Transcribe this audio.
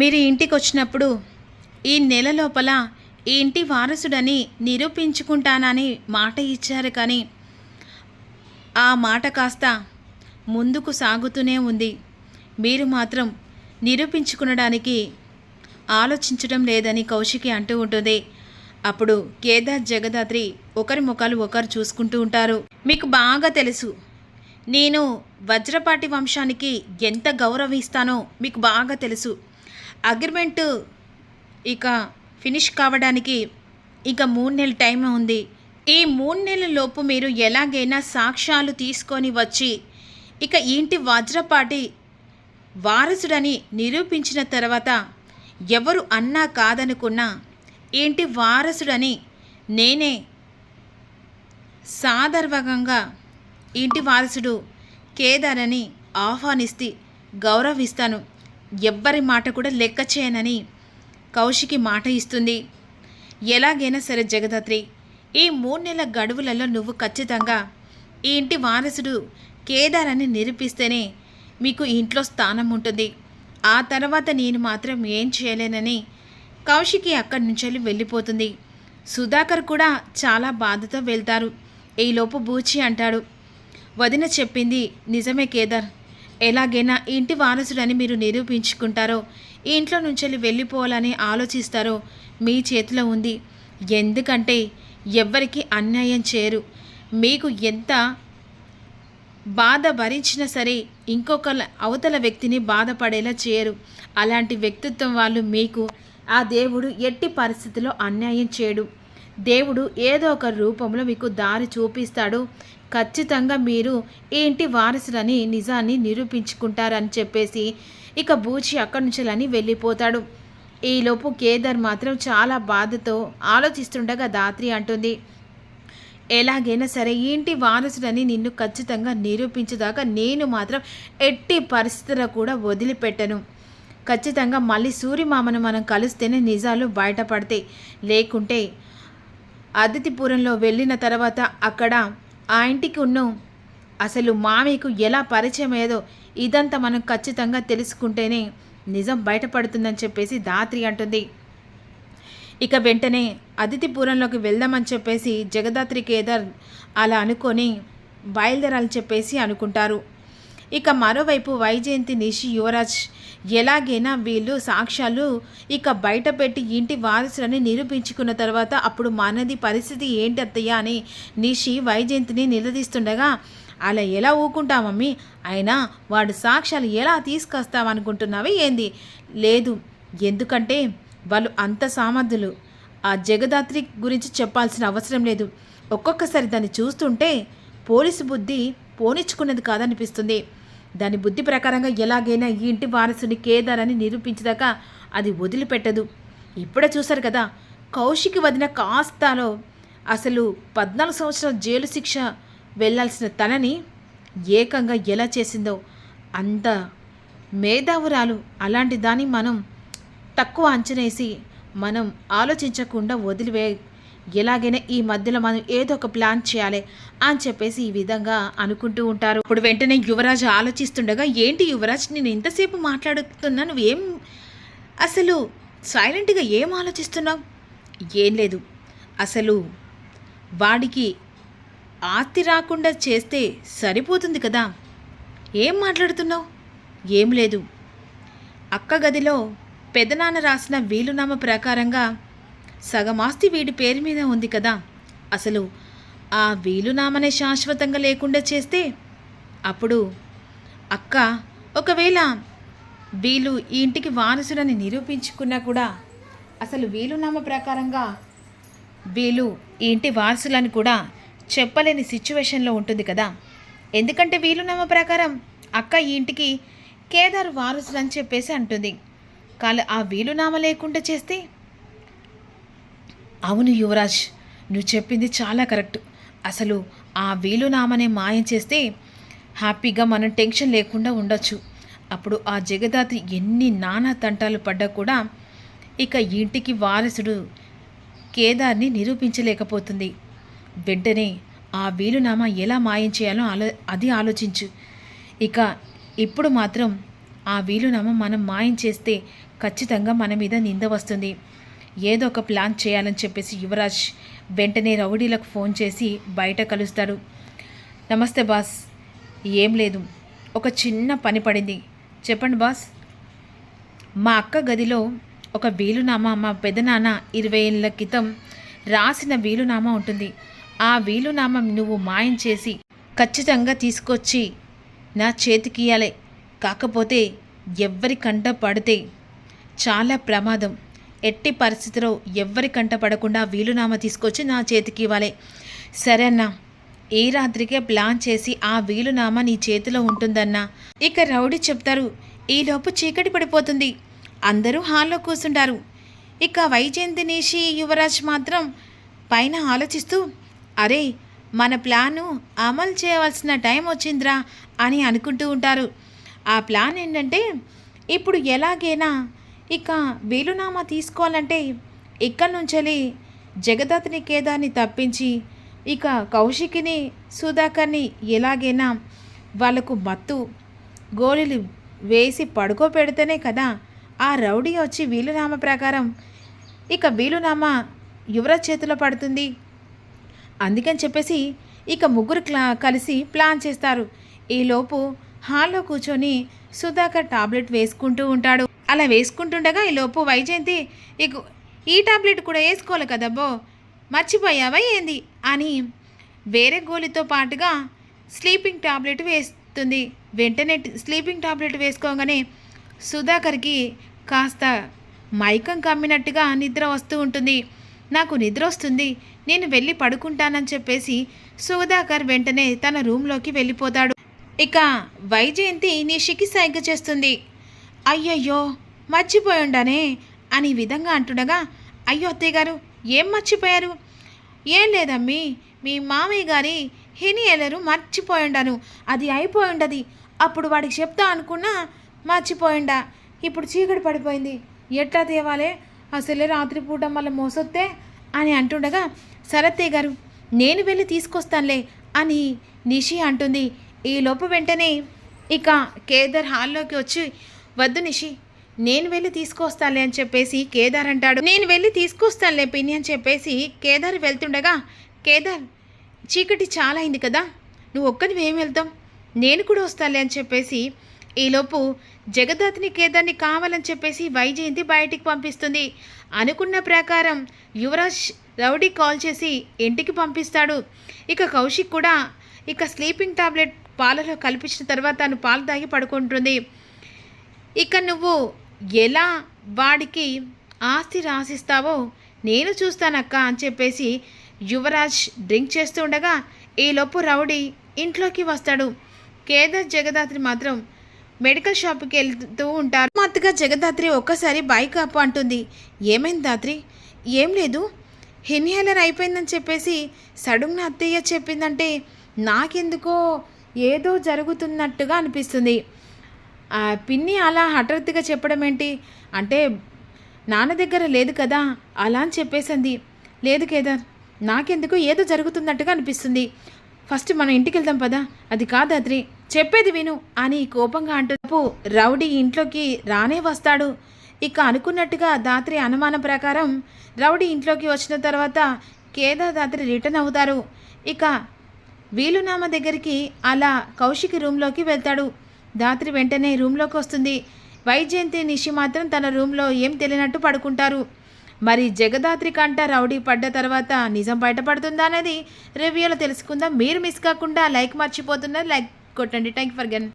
మీరు ఇంటికి వచ్చినప్పుడు ఈ నెల లోపల ఈ ఇంటి వారసుడని నిరూపించుకుంటానని మాట ఇచ్చారు కానీ ఆ మాట కాస్త ముందుకు సాగుతూనే ఉంది. మీరు మాత్రం నిరూపించుకునడానికి ఆలోచించడం లేదని కౌశికి అంటూ ఉంటుంది. అప్పుడు కేదార్ జగదాత్రి ఒకరి ముఖాలు ఒకరు చూసుకుంటూ ఉంటారు. మీకు బాగా తెలుసు నేను వజ్రపాటి వంశానికి ఎంత గౌరవిస్తానో మీకు బాగా తెలుసు. అగ్రిమెంటు ఇక ఫినిష్ కావడానికి ఇక మూడు నెలల టైం ఉంది. ఈ మూడు నెలల లోపు మీరు ఎలాగైనా సాక్ష్యాలు తీసుకొని వచ్చి ఇక ఇంటి వజ్రపాటి వారసుడని నిరూపించిన తర్వాత ఎవరు అన్నా కాదనుకున్నా ఏంటి వారసుడని నేనే సాదర్వకంగా ఇంటి వారసుడు కేదారని ఆహ్వానిస్తే గౌరవిస్తాను. ఎవ్వరి మాట కూడా లెక్క చేయనని కౌశికి మాట ఇస్తుంది. ఎలాగైనా సరే జగదాత్రి ఈ మూడు నెలల గడువులలో నువ్వు ఖచ్చితంగా ఈ ఇంటి వారసుడు కేదారని నిరూపిస్తేనే మీకు ఇంట్లో స్థానం ఉంటుంది. ఆ తర్వాత నేను మాత్రం ఏం చేయలేనని కౌశికి అక్కడి నుంచి వెళ్ళిపోతుంది. సుధాకర్ కూడా చాలా బాధతో వెళ్తారు. ఈలోపు బూచి అంటాడు వదిన చెప్పింది నిజమే కేదార్. ఎలాగైనా ఇంటి వారసుడని మీరు నిరూపించుకుంటారో ఈ ఇంట్లో నుంచి వెళ్ళిపోవాలని ఆలోచిస్తారో మీ చేతిలో ఉంది. ఎందుకంటే ఎవ్వరికి అన్యాయం చేయరు. మీకు ఎంత బాధ భరించినా సరే ఇంకొక అవతల వ్యక్తిని బాధపడేలా చేయరు. అలాంటి వ్యక్తిత్వం వాళ్ళు మీకు ఆ దేవుడు ఎట్టి పరిస్థితిలో అన్యాయం చేయడు. దేవుడు ఏదో ఒక రూపంలో మీకు దారి చూపిస్తాడు. ఖచ్చితంగా మీరు ఈ ఇంటి వారసులని నిజాన్ని నిరూపించుకుంటారని చెప్పేసి ఇక బూచి అక్కడి నుంచి వెళ్ళిపోతాడు. ఈలోపు కేదార్ మాత్రం చాలా బాధతో ఆలోచిస్తుండగా దాత్రి అంటుంది. ఎలాగైనా సరే ఏంటి ఇంటి వారసుడని నిన్ను ఖచ్చితంగా నిరూపించేదాకా నేను మాత్రం ఎట్టి పరిస్థితుల్లో కూడా వదిలిపెట్టను. ఖచ్చితంగా మళ్ళీ సూర్యమామను మనం కలిస్తేనే నిజాలు బయటపడతాయి. లేకుంటే అతిథిపురంలో వెళ్ళిన తర్వాత అక్కడ ఆ ఇంటికి ఉన్న అసలు మామయ్యకు ఎలా పరిచయం అయ్యేదో ఇదంతా మనం ఖచ్చితంగా తెలుసుకుంటేనే నిజం బయటపడుతుందని చెప్పేసి దాత్రి అంటుంది. ఇక వెంటనే అతిథిపురంలోకి వెళ్దామని చెప్పేసి జగదాత్రి కేదార్ అలా అనుకొని బయలుదేరాలని చెప్పేసి అనుకుంటారు. ఇక మరోవైపు వైజయంతి నిషి యువరాజ్ ఎలాగైనా వీళ్ళు సాక్ష్యాలు ఇక బయట పెట్టి ఇంటి వారసులని నిరూపించుకున్న తర్వాత అప్పుడు మనది పరిస్థితి ఏంటి అత్తయ్య అని నిషి వైజయంతిని నిలదీస్తుండగా అలా ఎలా ఊకుంటామమ్మీ అయినా వాడు సాక్ష్యాలు ఎలా తీసుకొస్తామనుకుంటున్నావే ఏంది? లేదు ఎందుకంటే వాళ్ళు అంత సామర్థులు ఆ జగదాత్రి గురించి చెప్పాల్సిన అవసరం లేదు. ఒక్కొక్కసారి దాన్ని చూస్తుంటే పోలీసు బుద్ధి పోనిచ్చుకున్నది కాదనిపిస్తుంది. దాని బుద్ధి ప్రకారంగా ఎలాగైనా ఈ ఇంటి వారసుని కేదారని నిరూపించదాకా అది వదిలిపెట్టదు. ఇప్పుడే చూశారు కదా కౌశికి వదిన కాస్తాలో అసలు పద్నాలుగు సంవత్సరాల జైలు శిక్ష వెళ్ళాల్సిన తనని ఏకంగా ఎలా చేసిందో అంత మేధావురాలు అలాంటి దాన్ని మనం తక్కువ అంచనేసి మనం ఆలోచించకుండా వదిలివే ఎలాగైనా ఈ మధ్యలో మనం ఏదో ఒక ప్లాన్ చేయాలి అని చెప్పేసి ఈ విధంగా అనుకుంటూ ఉంటారు. ఇప్పుడు వెంటనే యువరాజ్ ఆలోచిస్తుండగా ఏంటి యువరాజ్ నేను ఎంతసేపు మాట్లాడుతున్నా నువ్వేం అసలు సైలెంట్గా ఏం ఆలోచిస్తున్నావు? ఏం లేదు. అసలు వాడికి ఆస్తి రాకుండా చేస్తే సరిపోతుంది కదా. ఏం మాట్లాడుతున్నావు? ఏం లేదు. అక్క గదిలో పెదనాన్న రాసిన వీలునామ ప్రకారంగా సగం ఆస్తి వీడి పేరు మీద ఉంది కదా. అసలు ఆ వీలునామనే శాశ్వతంగా లేకుండా చేస్తే? అప్పుడు అక్క ఒకవేళ వీలు ఈ ఇంటికి వారసులని నిరూపించుకున్నా కూడా అసలు వీలునామ ప్రకారంగా వీలు ఈ ఇంటి వారసులని కూడా చెప్పలేని సిచ్యువేషన్లో ఉంటుంది కదా. ఎందుకంటే వీలునామ ప్రకారం అక్క ఈ ఇంటికి కేదార్ వారసులు అని చెప్పేసి అంటుంది. కానీ ఆ వీలునామ లేకుండా చేస్తే? అవును యువరాజ్ నువ్వు చెప్పింది చాలా కరెక్ట్. అసలు ఆ వీలునామనే మాయం చేస్తే హ్యాపీగా మనం టెన్షన్ లేకుండా ఉండొచ్చు. అప్పుడు ఆ జగదాత్రి ఎన్ని నానా తంటాలు పడ్డా కూడా ఇక ఇంటికి వారసుడు కేదార్ని నిరూపించలేకపోతుంది. వెంటనే ఆ వీలునామా ఎలా మాయం చేయాలో ఆలో అది ఆలోచించు. ఇక ఇప్పుడు మాత్రం ఆ వీలునామా మనం మాయం చేస్తే ఖచ్చితంగా మన మీద నింద వస్తుంది. ఏదో ఒక ప్లాన్ చేయాలని చెప్పేసి యువరాజ్ వెంటనే రౌడీలకు ఫోన్ చేసి బయట కలుస్తాడు. నమస్తే బాస్. ఏం లేదు. ఒక చిన్న పని పడింది. చెప్పండి బాస్. మా అక్క గదిలో ఒక వీలునామా మా పెదనాన్న ఇరవై ఏళ్ళ క్రితం రాసిన వీలునామా ఉంటుంది. ఆ వీలునామా నువ్వు మాయం చేసి ఖచ్చితంగా తీసుకొచ్చి నా చేతికి ఇయ్యాలి కాకపోతే ఎవ్వరి కంట పడితే చాలా ప్రమాదం. ఎట్టి పరిస్థితిలో ఎవ్వరి కంట పడకుండా వీలునామా తీసుకొచ్చి నా చేతికి ఇవ్వాలి. సరే అన్నా ఈ రాత్రికే ప్లాన్ చేసి ఆ వీలునామా నీ చేతిలో ఉంటుందన్నా? ఇక రౌడీ చెప్తారు ఈలోపు చీకటి పడిపోతుంది. అందరూ హాల్లో కూర్చుంటారు. ఇక వైజయంతినేషి యువరాజ్ మాత్రం పైన ఆలోచిస్తూ అరే మన ప్లాను అమలు చేయవలసిన టైం వచ్చిందిరా అని అనుకుంటూ ఉంటారు. ఆ ప్లాన్ ఏంటంటే ఇప్పుడు ఎలాగైనా ఇక వీలునామా తీసుకోవాలంటే ఇక్కడి నుంచి జగదత్ని కేదాన్ని తప్పించి ఇక కౌశికిని సుధాకర్ని ఎలాగైనా వాళ్ళకు మత్తు గోళీలు వేసి పడుకోబెడితేనే కదా ఆ రౌడీ వచ్చి వీలునామా ప్రకారం ఇక వీలునామా యువరాజ్ చేతిలో పడుతుంది. అందుకని చెప్పేసి ఇక ముగ్గురు క్లా కలిసి ప్లాన్ చేస్తారు. ఈలోపు హాల్లో కూర్చొని సుధాకర్ టాబ్లెట్ వేసుకుంటూ ఉంటాడు. అలా వేసుకుంటుండగా ఈలోపు వైజయంతి ఇక ఈ టాబ్లెట్ కూడా వేసుకోవాలి కదబ్బో మర్చిపోయావా ఏంది? అని వేరే గోలితో పాటుగా స్లీపింగ్ టాబ్లెట్ వేస్తుంది. వెంటనే స్లీపింగ్ టాబ్లెట్ వేసుకోగానే సుధాకర్కి కాస్త మైకం కమ్మినట్టుగా నిద్ర వస్తూ ఉంటుంది. నాకు నిద్ర వస్తుంది. నేను వెళ్ళి పడుకుంటానని చెప్పేసి సుధాకర్ వెంటనే తన రూమ్లోకి వెళ్ళిపోతాడు. ఇక వైజయంతి నీ చికిత్స సైగ చేస్తుంది. అయ్యయ్యో మర్చిపోయుండనే అని విధంగా అంటుండగా అయ్యో అత్తయ్య గారు ఏం మర్చిపోయారు? ఏం లేదమ్మీ మీ మామయ్య గారి హిని ఎలరు మర్చిపోయిండాను. అది అయిపోయిండది. అప్పుడు వాడికి చెప్తా అనుకున్నా మర్చిపోయిండా. ఇప్పుడు చీకటి పడిపోయింది. ఎట్లా తేవాలే? అసలే రాత్రిపూట మళ్ళీ మోసొత్తే అని అంటుండగా శరత్తయ్య గారు నేను వెళ్ళి తీసుకొస్తానులే అని నిషి అంటుంది. ఈ లోపు వెంటనే ఇక కేదార్ హాల్లోకి వచ్చి వద్దు నిషి నేను వెళ్ళి తీసుకొస్తానులే అని చెప్పేసి కేదార్ అంటాడు. నేను వెళ్ళి తీసుకొస్తానులే పిన్ని అని చెప్పేసి కేదార్ వెళ్తుండగా కేదార్ చీకటి చాలా అయింది కదా నువ్వు ఒక్కనివి ఏం వెళ్తాం? నేను కూడా వస్తానులే అని చెప్పేసి ఈలోపు జగదాత్ని కేదార్ని కావాలని చెప్పేసి వైజయంతి బయటికి పంపిస్తుంది. అనుకున్న ప్రకారం యువరాజ్ రౌడీ కాల్ చేసి ఇంటికి పంపిస్తాడు. ఇక కౌశిక్ కూడా ఇక స్లీపింగ్ టాబ్లెట్ పాలలో కల్పించిన తర్వాత తను పాలు తాగి పడుకుంటుంది. ఇక నువ్వు ఎలా వాడికి ఆస్తి రాసిస్తావో నేను చూస్తానక్క అని చెప్పేసి యువరాజ్ డ్రింక్ చేస్తూ ఉండగా ఈలోపు రౌడీ ఇంట్లోకి వస్తాడు. కేదార్ జగదాత్రి మాత్రం మెడికల్ షాప్కి వెళ్తూ ఉంటారు. మత్తుగా జగదాత్రి ఒక్కసారి బైక్ అప్ అంటుంది. ఏమైంది దాత్రి? ఏం లేదు. ఇన్హేలర్ అయిపోయిందని చెప్పేసి సడన్గా అత్తయ్య చెప్పిందంటే నాకెందుకో ఏదో జరుగుతున్నట్టుగా అనిపిస్తుంది. పిన్ని అలా హఠాత్తుగా చెప్పడం ఏంటి? అంటే నాన్న దగ్గర లేదు కదా అలా అని చెప్పేసింది. లేదు కేదార్ నాకెందుకు ఏదో జరుగుతున్నట్టుగా అనిపిస్తుంది. ఫస్ట్ మనం ఇంటికి వెళ్దాం పదా అది కాదు అద్రి చెప్పేది విను అని కోపంగా అంటూ రౌడీ ఇంట్లోకి రానే వస్తాడు. ఇక అనుకున్నట్టుగా దాత్రి అనుమానం ప్రకారం రౌడీ ఇంట్లోకి వచ్చిన తర్వాత కేదార్ దాత్రి రిటర్న్ అవుతారు. ఇక వీలునామ దగ్గరికి అలా కౌశిక్ రూమ్లోకి వెళ్తాడు. దాత్రి వెంటనే రూమ్లోకి వస్తుంది. వైజయంతి నిషి మాత్రం తన రూమ్లో ఏం తెలియనట్టు పడుకుంటారు. మరి జగదాత్రి కంట రౌడీ పడ్డ తర్వాత నిజం బయటపడుతుందా అనేది రివ్యూలో తెలుసుకుందాం. మీరు మిస్ కాకుండా లైక్ మర్చిపోతున్నారు లైక్ కొట్టండి. Thank for gun.